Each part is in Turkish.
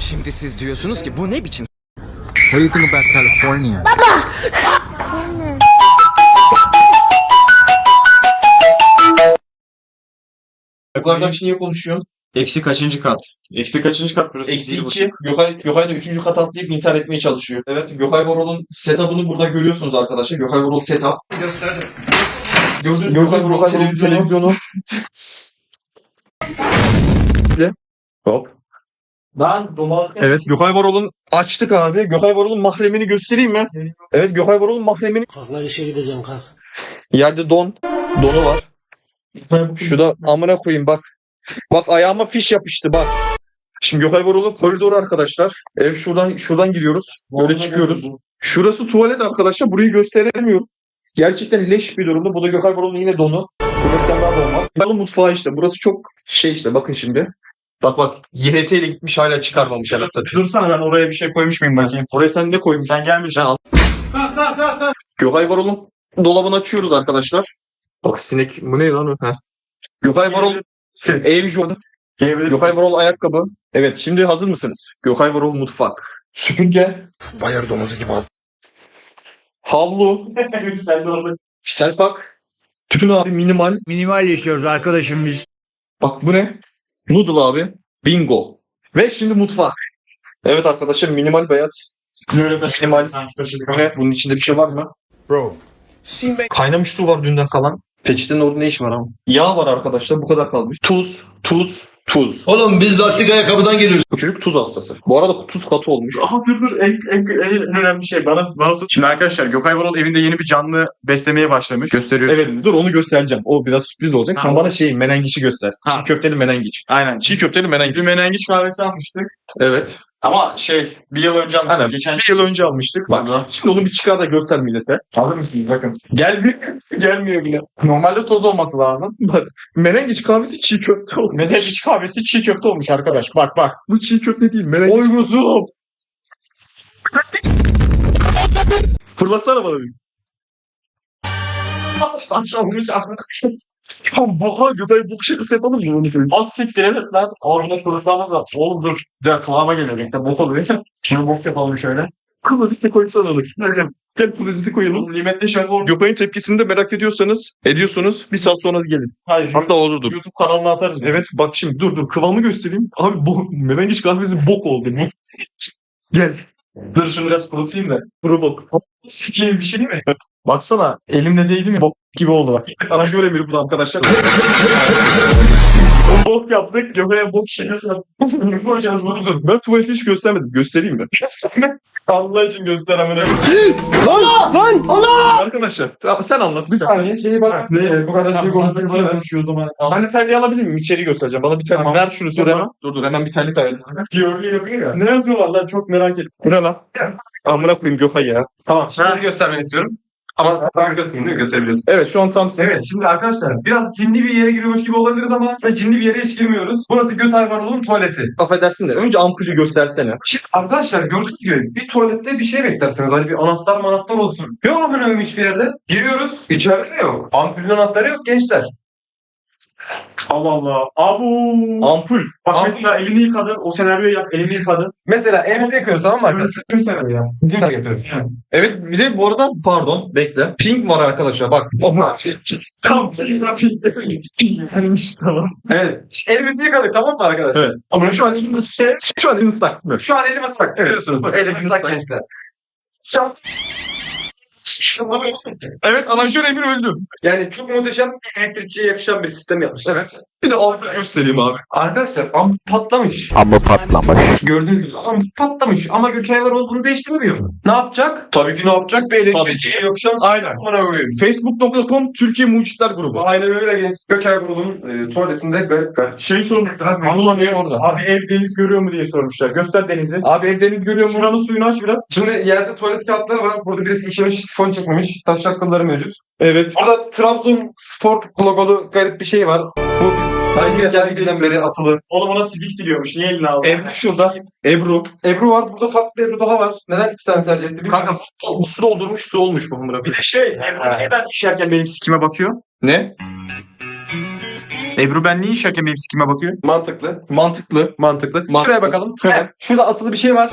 Şimdi siz diyorsunuz ki bu ne biçim What do you think about California? Yukarıdan için niye konuşuyorsun? Eksi kaçıncı kat? Eksi kaçıncı kat burası? Eksi Bir 2. Gökay, Gökay da 3. kat atlayıp intihar etmeye çalışıyor. Evet Gökay Borol'un setup'ını burada görüyorsunuz arkadaşlar. Gökay Borol setup. Gördüğünüz Gökay Borol televizyonu. Hop. Ben domates. Evet Gökay Borol'un açtık abi. Gökay Borol'un mahremini göstereyim mi? Evet Gökay Borol'un mahremini. Kalk lan işe gideceğim kalk. Yerde don. Donu var. Şu da amına koyayım bak. Bak ayağıma fiş yapıştı bak. Şimdi Gökay Borol'un koridoru arkadaşlar. Ev şuradan şuradan giriyoruz. Böyle çıkıyoruz. Şurası tuvalet arkadaşlar. Burayı gösteremiyorum. Gerçekten leş bir durumda. Bu da Gökay Borol'un yine donu. Bir tane daha don var. Borol'un mutfağı işte. Burası çok şey işte bakın şimdi. Bak bak YHT ile gitmiş hala çıkarmamış hala satıyor. Dursana ben oraya bir şey koymuş muyum bakayım? Oraya sen ne koymuşsun? Sen gelmiş. Ben al. Gökay Varol'un dolabını açıyoruz arkadaşlar. Bak sinek bu ne lan o? Heh. Gökay Varol ev Jordan. Gökay Varol ayakkabı. Evet şimdi hazır mısınız? Gökay Varol mutfak. Süpürge. Bayır domuzu gibi az. Havlu. Sen de orada. Selpak. Tütün abi minimal. Minimal yaşıyoruz arkadaşım biz. Bak bu ne? Noodle abi. Bingo. Ve şimdi mutfak. Evet arkadaşlar minimal taşıdık. Minimal. Ne? Bunun içinde bir şey var mı? Bro. Kaynamış su var dünden kalan. Peçetenin orada ne işi var ama? Yağ var arkadaşlar bu kadar kalmış. Tuz, tuz, tuz. Oğlum biz lastik ayakkabıdan geliyoruz. Çocuk tuz hastası. Bu arada tuz katı olmuş. Aha dur dur en, en, en, en önemli şey bana, bana tut. Şimdi arkadaşlar Gökay Varol evinde yeni bir canlı beslemeye başlamış. Gösteriyor. Evet dur onu göstereceğim. O biraz sürpriz olacak. Sen Ha. bana şey menengiçi göster. Ha. Çiğ köfteli menengiç. Aynen. Çiğ köfteli menengiç. Bir menengiç kahvesi almıştık. Evet. Ama şey bir yıl önce almıştık. Aynen. Geçen Bir yıl önce almıştık. Bak. Burada. Şimdi onu bir çıkar da göster millete. Alır mısınız bakın. Gelmiyor. Gelmiyor bile. Normalde toz olması lazım. Bak. Menengiç kahvesi çiğ köfte olmuş. Menengiç kahvesi çiğ köfte olmuş arkadaş. Bak bak. Bu çiğ köfte değil. Menengiç. Oy kuzum. Fırlatsana bana bir. Başlamış artık. Ya baka güzel bu şakası yapalım mı? onu? Az siktir evet lan. Orada kurutmamız da. Oğlum dur. Güzel kıvama geliyor. Bekle bok oluyor. Şunu bok yapalım şöyle. Kırmızı koysana onu. Gel. Gel kırmızı koyalım. Limetli şampuan. Gökay'ın tepkisini de merak ediyorsanız ediyorsunuz. Bir saat sonra gelin. Hayır. Hatta olurdu. YouTube kanalına atarız. Evet bak şimdi dur dur kıvamı göstereyim. Abi bu menengiç kahvesi bok oldu. Gel. Dur şunu biraz kurutayım da. Kuru bok. Sikeyim bir şey değil mi? Baksana elimle değdi mi bok gibi oldu bak. Sana şöyle bir bu arkadaşlar. bok yaptık. Göbeğe bok şakası yaptık. Ne koyacağız bunu? Ben tuvaleti hiç göstermedim. Göstereyim mi? Allah için göster amına. Arkadaşlar ta- sen anlat. Bir saniye şeyi bak. Ne, bu kadar şey konuştuk. Bana konuşuyor o zaman. Hani terliği alabilir miyim? İçeri göstereceğim. Bana bir tane Tamam. ver şunu söyle. Tamam. Dur dur hemen bir terlik ver. Piyörlü yapıyor ya. Ne yazıyorlar lan çok merak ettim. Bu ne lan? Amına koyayım Gökay ya. Tamam şimdi göstermeni istiyorum. Ama göstereyim mi? Gösterebiliyorsun. Evet şu an tam Evet şimdi arkadaşlar biraz cinli bir yere giriyormuş gibi olabiliriz ama aslında cinli bir yere hiç girmiyoruz. Burası Göter Varol'un tuvaleti. affedersin de önce ampulü göstersene. Şimdi arkadaşlar gördüğünüz gibi bir tuvalette bir şey beklersiniz. Hani bir anahtar manahtar olsun. Yok amına koyayım hiçbir yerde. Giriyoruz. İçeride de yok. Ampulün anahtarı yok gençler. Allah Allah. Abu. Ampul. Bak Ampul. mesela elini yıkadı. O senaryoyu yap. Elini yıkadı. Mesela elinizi yıkıyoruz tamam mı arkadaşlar? Bütün senaryo ya. Güzel getiriyoruz. Evet bir de bu arada pardon bekle. Pink var arkadaşlar bak. Tam. Tamam. Evet. Elimizi yıkadık tamam mı arkadaşlar? Evet. Ama şu an elini şey, şu an elini ıslak. Şu an elim ıslak. Görüyorsunuz. Bak elim ıslak gençler. Şu an Evet Anajör Emir öldü. Yani çok muhteşem bir elektrikçiye yakışan bir sistem yapmışlar. Evet. Bir de ampul göstereyim abi. Arkadaşlar ampul patlamış. Ama patlamış. Gördüğünüz gibi ampul patlamış ama Gökay Varol bunu değiştirmiyor mu? Ne yapacak? Tabii ki ne yapacak? Bir elektrikçiye yakışan Aynen. Bana koyayım. Facebook.com Türkiye Mucitler Grubu. Aynen öyle genç. Gökay Varol'un e, tuvaletinde garip garip. Şey sormuşlar. Anılan ev orada. Abi ev deniz görüyor mu diye sormuşlar. Göster denizi. Abi ev deniz görüyor mu? Şuranın suyunu aç biraz. Şimdi yerde tuvalet kağıtları var. Burada birisi işemiş, sifon çekmemiş. Taş akılları mevcut. Evet. Burada Trabzon Spor logolu garip bir şey var. Bu Hangi geldiğinden beri asılı. Oğlum ona sidik siliyormuş. Niye eline aldın? Ebru şurada. Ebru. Ebru var. Burada farklı bir Ebru daha var. Neden iki tane tercih etti? bilmiyorum. Kanka bu su doldurmuş su olmuş bu hamura. Bir de şey, Ebru niye ben işerken benim sikime bakıyor? Ne? Ebru ben niye iş hakem benim sikime bakıyor? Mantıklı. Mantıklı. Mantıklı. Mantıklı. Şuraya bakalım. Evet. Şurada asılı bir şey var.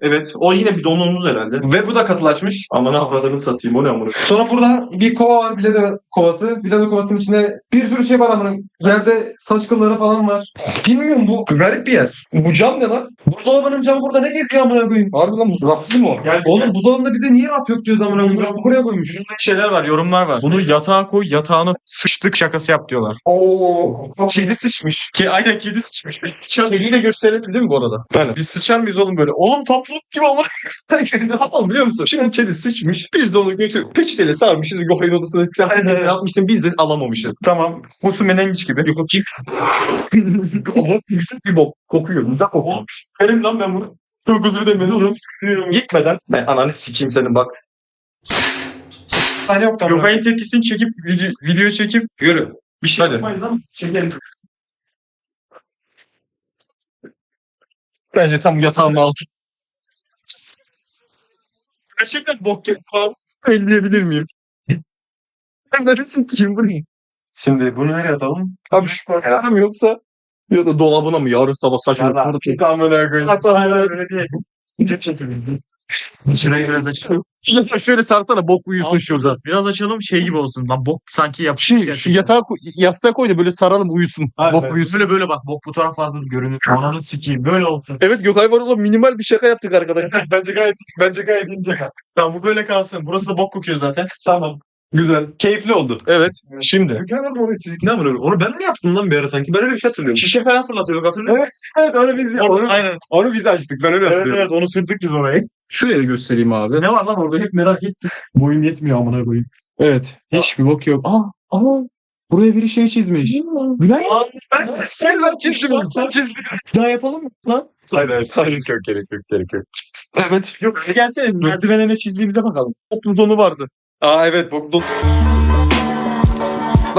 Evet. O yine bir donluğumuz herhalde. Ve bu da katılaşmış. Aman avradını satayım o ne amına. Sonra burada bir kova var. Bilado kovası. Bilado kovasının içinde bir sürü şey var amına. Yerde saç kılları falan var. Bilmiyorum bu garip bir yer. Bu cam ne lan? Buzdolabının camı burada ne gerekiyor amına koyayım? Harbi lan bu raflı mı o? Gel Oğlum buzdolabında bize niye raf yok diyoruz amına koyayım? Rafı buraya koymuş. şeyler var, yorumlar var. Bunu yatağa koy, yatağına sıçtık şakası yap diyorlar. Oo. Kedi sıçmış. Ke aynen kedi sıçmış. Biz sıçar. Kediyi de gösterelim değil mi bu arada? Aynen. Biz sıçar mıyız oğlum böyle? Oğlum topluluk gibi ama. ne yapalım biliyor musun? Şimdi kedi sıçmış. Biz de onu götür. Peçeteyle sarmışız. Gökay'ın odasına sen yapmışsın. Biz de alamamışız. Tamam. Husu menengiç gibi. Yok bakayım. Ama güzel bir bok. Kokuyor. Güzel kokuyor. Benim lan ben bunu. Çok uzun demedim. Gitmeden ben ananı sikeyim senin bak. Tane yok da amına. Gökay'ın tepkisini çekip, video, video çekip Yürü. Bir şey Hadi. yapmayız ama çekelim. Bence tam yatağımı al. Gerçekten bok gibi falan. Elleyebilir miyim? Ben neresin kim bu ne? Şimdi bunu nereye atalım? Abi şu parçada mı yoksa? Ya da dolabına mı? Yarın sabah saçını kurutup. Amına koyayım. Öyle değil. Çok çekelim. Şurayı biraz açalım. Ya şöyle sarsana bok uyusun şurada. Biraz açalım şey gibi olsun. Lan bok sanki yapışmış. Şu, şu yatağa koy, yastığa koy da böyle saralım uyusun. Bok uyusun. Böyle böyle bak. Bok bu taraflarda görünür. Ananı sikeyim. Böyle olsun. Evet Gökay Varol'a minimal bir şaka yaptık arkadaşlar. bence gayet bence gayet iyi. Tamam bu böyle kalsın. Burası da bok kokuyor zaten. Tamam. Güzel. Keyifli oldu. evet. Şimdi. Mükemmel oraya çizik ne amına Onu ben mi yaptım lan bir ara sanki? Ben öyle bir şey hatırlıyorum. Şişe falan fırlatıyorduk hatırlıyor musun? Evet onu biz Onu, aynen. Onu biz açtık. Ben öyle Evet hatırlıyorum. evet onu sürdük biz orayı. Şuraya da göstereyim abi. Ne var lan orada hep merak ettim. Boyun yetmiyor amına koyayım. Evet. Hiçbir bok yok. Aa, ama buraya biri şey çizmiş. Gülen Sen lan çizdin Sen çizdin. Daha yapalım mı lan? Hayır hayır. Hayır yok gerek yok gerek yok. Evet. Yok gelsene merdivene ne çizdiğimize bakalım. Boklu donu vardı. Aa evet boklu don.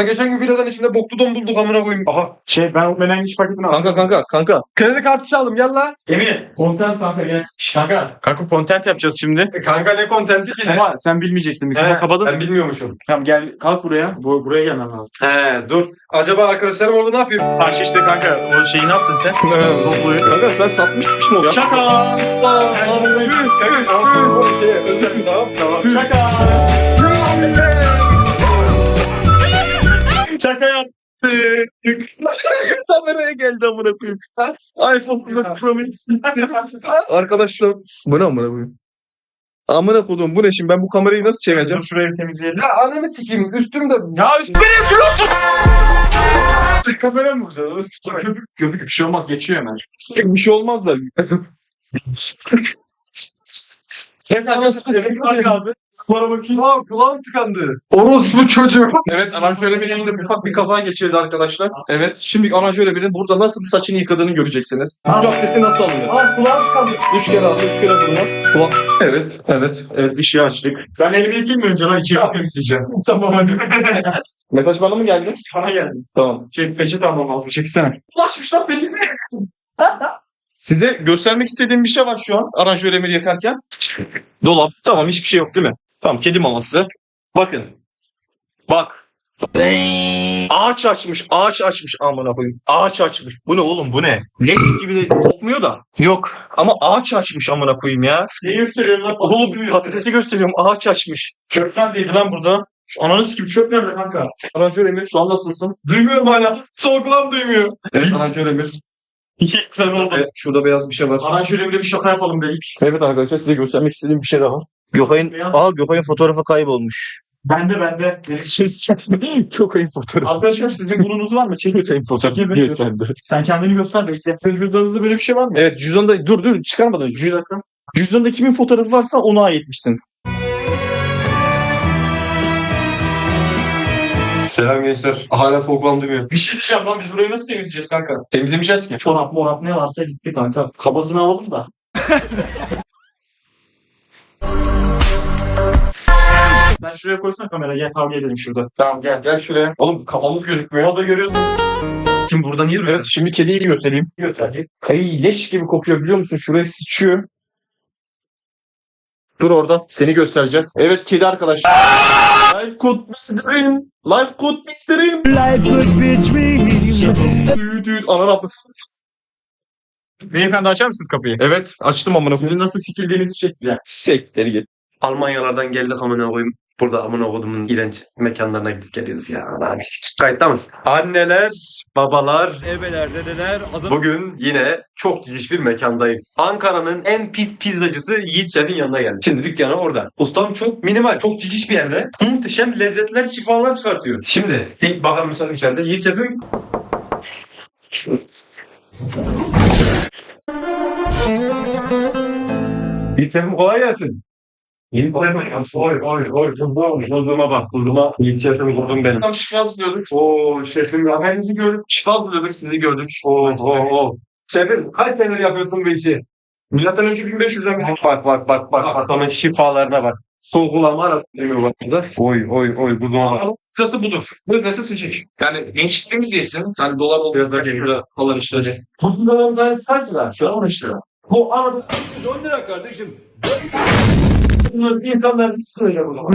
Lan geçen gün villadan içinde boklu don bulduk amına koyayım. Aha. Şey ben o menengiç paketini aldım. Kanka kanka kanka. Kredi kartı çaldım gel lan. Emin. Content kanka gel. Şş, kanka. Kanka content yapacağız şimdi. E, kanka ne kontensi ki? Ama sen bilmeyeceksin. Mikrofonu kapadın. ben bilmiyormuşum. Tamam gel kalk buraya. Bu, buraya gelmen lazım. He dur. Acaba arkadaşlarım orada ne yapıyor? Karşı işte kanka o şeyi ne yaptın sen? Dobloyu. Kanka sen satmışmışsın o ya. Şaka. O şeye özel tamam tamam. Şaka. Şaka yaptık. Kameraya geldi amına koyayım. iPhone Pro Max. Arkadaşlar bu ne amına koyayım? Amına koyduğum bu ne şimdi ben bu kamerayı nasıl çevireceğim? Dur şurayı temizleyelim. Ya ananı sikeyim üstümde. Ya üstüne yapıyorsun. Kamera mı güzel? Köpük köpük bir şey olmaz geçiyor hemen. Bir şey olmaz da. Evet arkadaşlar. abi. Bana bakayım. Aa kulağım tıkandı. Orospu çocuğu. Evet aranjöre birinin de ufak bir kaza geçirdi arkadaşlar. Evet şimdi aranjöre birinin burada nasıl saçını yıkadığını göreceksiniz. Caddesi nasıl alınır? Aa kulağım kaldı. Üç kere aldı, üç kere vurma. Kulak. Evet, evet, evet. ışığı açtık. Ben elimi yıkayayım mı önce lan içeri temizleyeceğim. tamam hadi. Mesaj bana mı geldi? Bana geldi. Tamam. Şey peçete almam lazım. Çeksene. Ulaşmış lan peçete. Size göstermek istediğim bir şey var şu an aranjör emir yakarken. Dolap. Tamam hiçbir şey yok değil mi? Tamam kedi maması. Bakın. Bak. Ağaç açmış, ağaç açmış amına koyayım. Ağaç açmış. Bu ne oğlum bu ne? Leş gibi de kokmuyor da. Yok. Ama ağaç açmış amına koyayım ya. Neyi gösteriyorsun lan? Oğlum patatesi gösteriyorum. Ağaç açmış. Çöp sendeydi lan burada. Şu ananız gibi çöp nerede kanka? Aranjör emir şu an nasılsın? Duymuyorum hala. Sol kulağım duymuyor. Evet aranjör emir. Sen orada. Evet, şurada beyaz bir şey var. Aranjöre bile bir şaka yapalım dedik. Evet arkadaşlar size göstermek istediğim bir şey daha var. Gökay'ın, Beyaz- aa Gökay'ın fotoğrafı kaybolmuş. Bende bende. Gökay'ın fotoğrafı. Arkadaşlar sizin bununuz var mı? Çekin. Gökay'ın fotoğrafı. Çekil, Niye sende? Sen kendini göster bekle. Cüzdanınızda böyle bir şey var mı? Evet cüzdanda dur dur çıkarmadan cüzdan. Cüzdanda kimin fotoğrafı varsa ona aitmişsin. Selam gençler. Hala sol kulağım duymuyor. Bir şey diyeceğim lan biz burayı nasıl temizleyeceğiz kanka? Temizlemeyeceğiz ki. Çorap morap ne varsa gitti kanka. Kabasını alalım da. Sen şuraya koysana kamera gel kavga edelim şurada. Tamam gel gel şuraya. Oğlum kafamız gözükmüyor. Yolda görüyorsun. Kim burada niye duruyor? Evet şimdi kediyi göstereyim. Gösterdi. Ay leş gibi kokuyor biliyor musun? Şuraya sıçıyor. Dur orada. Seni göstereceğiz. Evet kedi arkadaş. Life could be dream. Life could be dream. Life could be dream. Düğü düğü. Ana lafı. Beyefendi açar mısınız kapıyı? Evet açtım amına koyayım. Sizin nasıl sikildiğinizi çekeceğim. Sekleri git. Almanyalardan geldik amına koyayım. Burada amına kodumun iğrenç mekanlarına gidip geliyoruz ya. Lan bir sikik. Kayıtta mısın? Anneler, babalar, Ebeler, dedeler, adım... Bugün yine çok giriş bir mekandayız. Ankara'nın en pis pizzacısı Yiğit Şef'in yanına geldik. Şimdi dükkanı orada. Ustam çok minimal, çok cikiş bir yerde. Muhteşem lezzetler, şifalar çıkartıyor. Şimdi ilk bakalım müsaade içeride. Yiğit Şef'in Yiğit Şef'im kolay gelsin. Kolay gelsin. Oy oy oy. Bulduğuma bak. Bulduğuma. Yiğit Şef'imi buldum benim. Tam şifa diyorduk. Oo şefim haberinizi gördüm. Şifa diyorduk sizi gördüm. Oo, oo, oo. Şefim kaç senedir yapıyorsun bu işi? Milattan önce 1500'den beri. Bak bak bak bak adamın şifalarına bak. Sorgulama arası demiyor bak burada. Oy oy oy bu bak. Sırası budur. Bu nasıl sıcak? Yani gençliğimiz değilsin. Yani dolar oldu ya da burada falan işte. Bundan ben sarsılar. Şu an işte. Bu arada 10 lira kardeşim. Bunlar insanlar sırayla o zaman.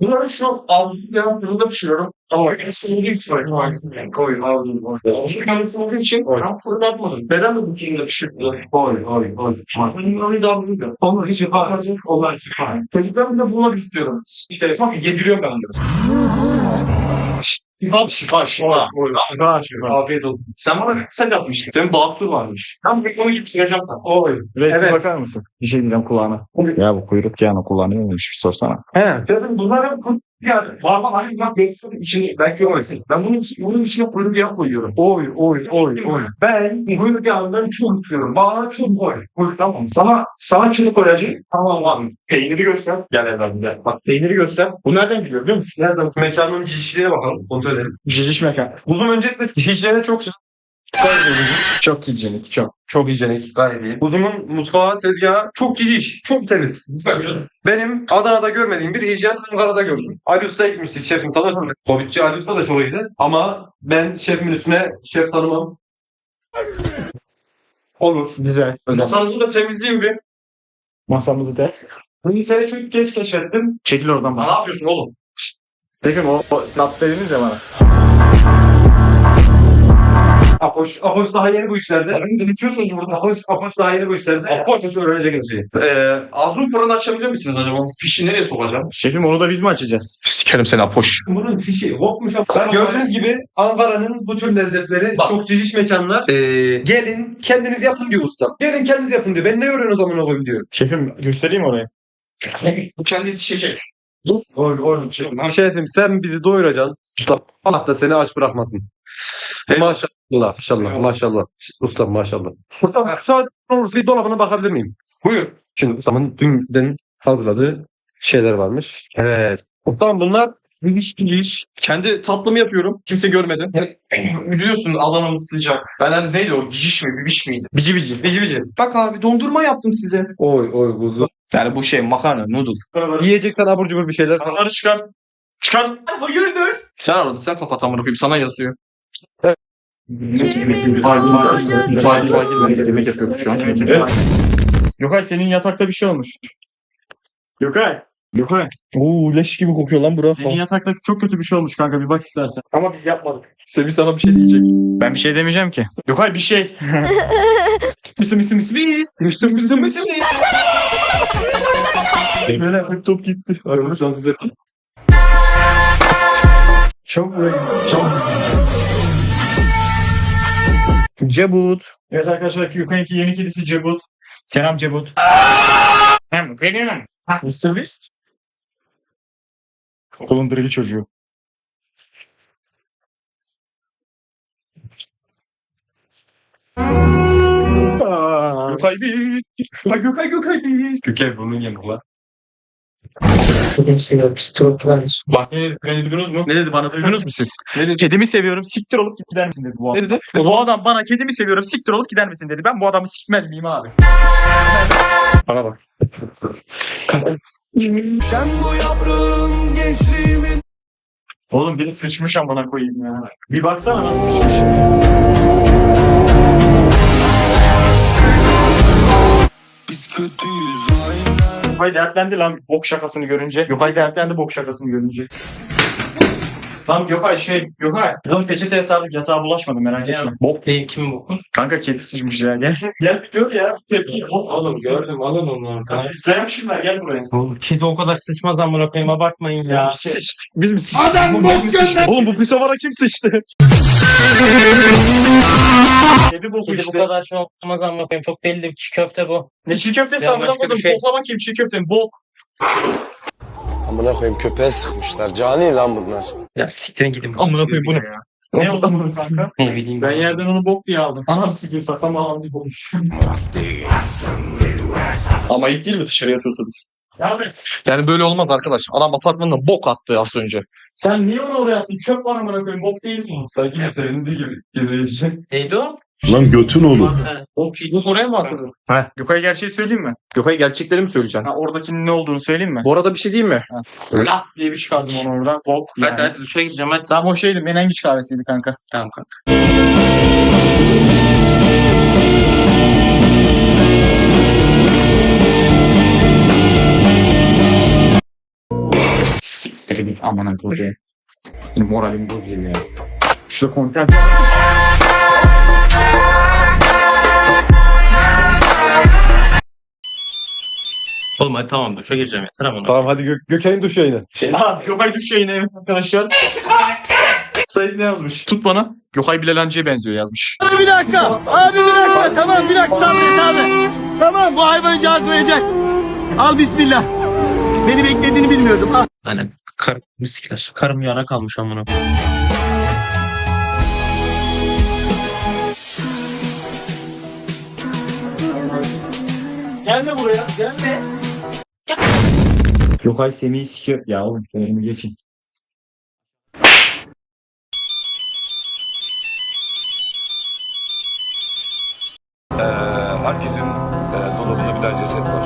Bunları şu avlusu yaran fırında pişiriyorum. Ama en soğuduğu için koyun avluyu koy. Avlusu kendisi olduğu için ben fırına atmadım. Neden de bu kimde pişirdim? Oy oy oy. Bunları da avlusu da. Onlar hiç yapamayacak. Onlar hiç yapamayacak. Çocuklarımı da bulmak istiyorum. İşte bak yediriyorum ben onları. Şifa şifa şifa. Şifa şifa. Afiyet olsun. Sen bana sen yapmıştın. Senin basur varmış. Ben bir konu gibi çıkacağım da. Oy. Evet. bakar mısın? Bir şey diyeceğim kulağına. Ya bu kuyruk yağını kullanıyor muymuş bir sorsana. He. Dedim bunlar hep kurt yani parmak hani bak besledim içini belki görmesin. Ben bunun, bunun içine kuyruk yağı koyuyorum. Oy oy oy oy. Ben kuyruk yağından çok tutuyorum. Bana çok koy. Kuyruk tamam. Sana sana şunu koyacağım. Tamam lan. Peyniri göster. Gel evladım gel. Bak peyniri göster. Bu nereden geliyor biliyor musun? Nereden? Mekanın cicişliğine bakalım. Kontrol edelim. Ciciş mekan. Buldum öncelikle hijyene çok Çok hijyenik çok. Çok hijyenik, gayet iyi. Uzun'un mutfağı, tezgahı çok cici, çok temiz. Benim Adana'da görmediğim bir hijyen Ankara'da gördüm. Ali Usta'ya gitmiştik, şefim tanır mı? Covidçi Ali Usta da çok iyiydi. Ama ben şefimin üstüne şef tanımam. Olur. Güzel. Masanızı da temizleyeyim bir. Masamızı da. Bunu seni çok geç keşfettim. Çekil oradan Ne bana. yapıyorsun oğlum? Peki o, o tat dediniz ya bana. Apoş, Apoş daha yeni bu işlerde. Ne içiyorsunuz burada? Apoş, Apoş daha yeni bu işlerde. Apoş, Apoş öğrenecek her şeyi. Ee, Azun fırını açabilir misiniz acaba? Fişi nereye sokacağım? Şefim onu da biz mi açacağız? Sikerim seni apoş. Bunun fişi kopmuş ama. Gördüğünüz gibi Ankara'nın bu tür lezzetleri çok ciciş mekanlar. Ee, gelin kendiniz yapın diyor usta. Gelin kendiniz yapın diyor. Ben ne öğreniyorsunuz amına koyayım diyor. Şefim göstereyim orayı. Bu kendi yetişecek. Oy oy. Şefim sen bizi doyuracaksın. Usta Allah da seni aç bırakmasın. Maşallah. Maşallah. Maşallah. Usta maşallah. Usta müsaade olursa bir dolabına bakabilir miyim? Buyur. Şimdi ustamın dünden hazırladığı şeyler varmış. Evet. Ustam bunlar Gidiş gidiş. Kendi tatlımı yapıyorum. Kimse görmedi. Biliyorsun Adana'mız sıcak. Ben hani neydi o? Gidiş mi? Bibiş miydi? bici bici. Bici bici. Bak abi dondurma yaptım size. Oy oy kuzu. Yani bu şey makarna, noodle. Yiyeceksen abur cubur bir şeyler. Onları çıkar. Çıkar. Hayırdır? Sen aradın. Sen kapat amına koyayım. Sana yazıyor. Yemek yapıyoruz şu an. Gökay senin yatakta bir şey olmuş. Gökay. Gökay. Oo leş gibi kokuyor lan bura. Senin yatakta çok kötü bir şey olmuş kanka bir bak istersen. Ama biz yapmadık. Semih sana bir şey diyecek. Ben bir şey demeyeceğim ki. Gökay bir şey. mısın mısın mısın mis. Mısın mısın mısın mis. Böyle top gitti. Arama şanssız buraya. Çabuk. Cebut. Evet arkadaşlar Gökay'ınki yeni kedisi Cebut. Selam Cebut. Hem geliyorum. Mr. Beast. Okulun birili çocuğu. Gökay bir. Gökay Gökay Gökay bir. Köke bunun yanı lan. Bak beni, beni duydunuz mu? Ne dedi bana duydunuz mu siz? Ne dedi? Kedimi seviyorum siktir olup gider misin dedi bu adam. Ne dedi? Bu adam bana kedimi seviyorum siktir olup gider misin dedi. Ben bu adamı sikmez miyim abi? Bana bak. Oğlum biri sıçmış amına koyayım ya. Bir baksana nasıl sıçmış. Gökay dertlendi lan bok şakasını görünce. Gökay dertlendi bok şakasını görünce. Tamam Gökay şey Gökay. Onu peçeteye sardık yatağa bulaşmadı merak etme. Bok değil kimin boku? Kanka kedi sıçmış ya gel. gel gör ya. Oğlum gördüm alın onu. Sen şunlar gel buraya. Oğlum kedi o kadar sıçmaz amına koyayım abartmayın ya. Sıçtık. Biz mi sıçtık? Adam bok sıçtı. Oğlum bu pisovara kim sıçtı? Kedi boku Kedi bu işte. kadar şey olmaz amına koyayım. Çok belli çiğ köfte bu. Ne çiğ köftesi Ya amına başka bir şey. Kokla bakayım çiğ köftenin bok. Amına koyayım köpeğe sıkmışlar. Cani lan bunlar. Ya siktirin gidin. Amına koyayım bu ne? Ne o zaman kanka? Ne bileyim Ben ben. yerden onu bok diye aldım. Anam sikeyim saklama alan diye olmuş. Ama ilk değil mi dışarıya atıyorsunuz? Ya be, Yani böyle olmaz arkadaş. Adam apartmanına bok attı az önce. sen niye onu oraya attın? Çöp var amına koyayım bok değil mi? Sanki sevindiği gibi izleyici. Neydi o? Lan götün olur. Bok çiğ oraya mı atıldı? He. Gökay gerçeği söyleyeyim mi? Gökay gerçekleri mi söyleyeceksin? Ha, oradakinin ne olduğunu söyleyeyim mi? Bu arada bir şey diyeyim mi? Lah diye bir çıkardım onu oradan. Bok. Hadi Yani. hadi duşa gireceğim hadi. Tamam o şeydi menengiç kahvesiydi kanka. Tamam kanka. Siktir git amına koyayım. Moralim bozuyor ya. Şurada kontent Oğlum hadi tamam duşa gireceğim yeter amına. Tamam hadi Gök Gökay'ın duş yayını. Ha, Gökay düş yayını evet arkadaşlar. Sayın ne yazmış? Tut bana. Gökay Bilal Hancı'ya benziyor yazmış. Bir dakika. Abi bir dakika. Tamam bir dakika. Sabret abi. Tamam bu hayvan cazlayacak. Al bismillah. Beni beklediğini bilmiyordum. Al. Hani karım misikler. Karım yana kalmış amına. Gelme buraya. Gelme. Gökay Semih'i sikiyor. Ya oğlum önümü geçin. herkesin e, dolabında bir tane ceset var.